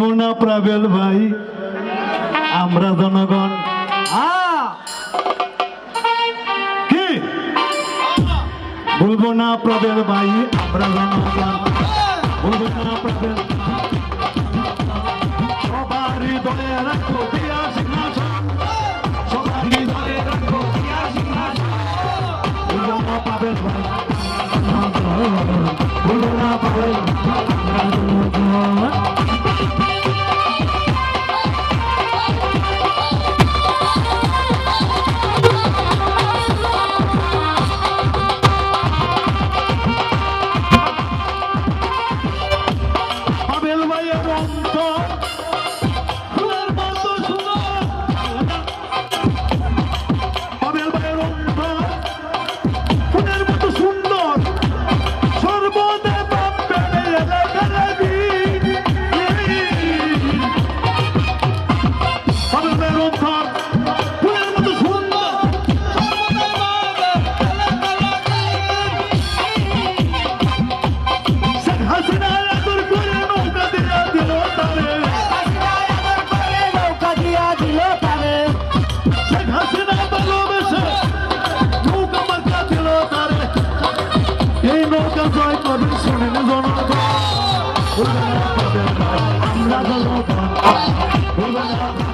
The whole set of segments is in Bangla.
মোনা প্রাবেল ভাই। আমরা জনগণ। বলব না প্রবেল ভাই, আমরা জনগণ। বলব না প্রবেল সবারই দলে রাখো দিয়া সিংহাসন।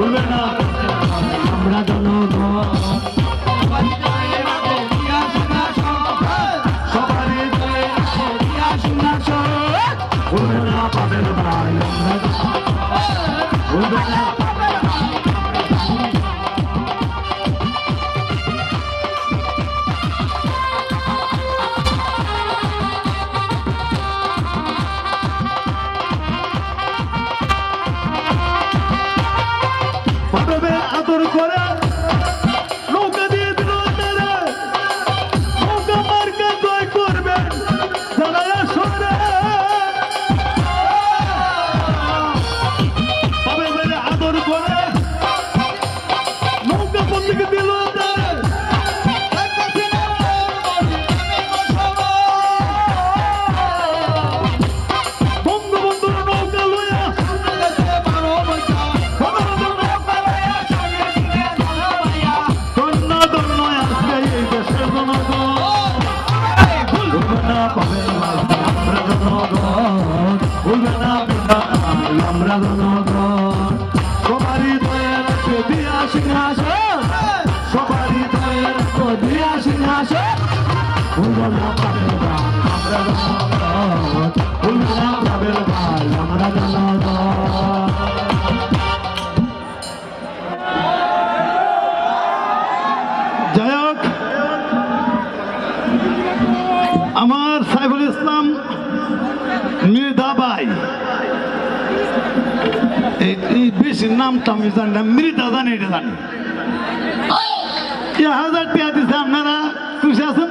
உள்ளனா আদর করে আসে। আমরা জানা আমার সাইফুল ইসলাম মৃদাবাই। এই বেশি নামটা আমি জানি না, মৃদা জানি এটা জানি। হাজার টিয়া দিছে আপনারা। Cujazão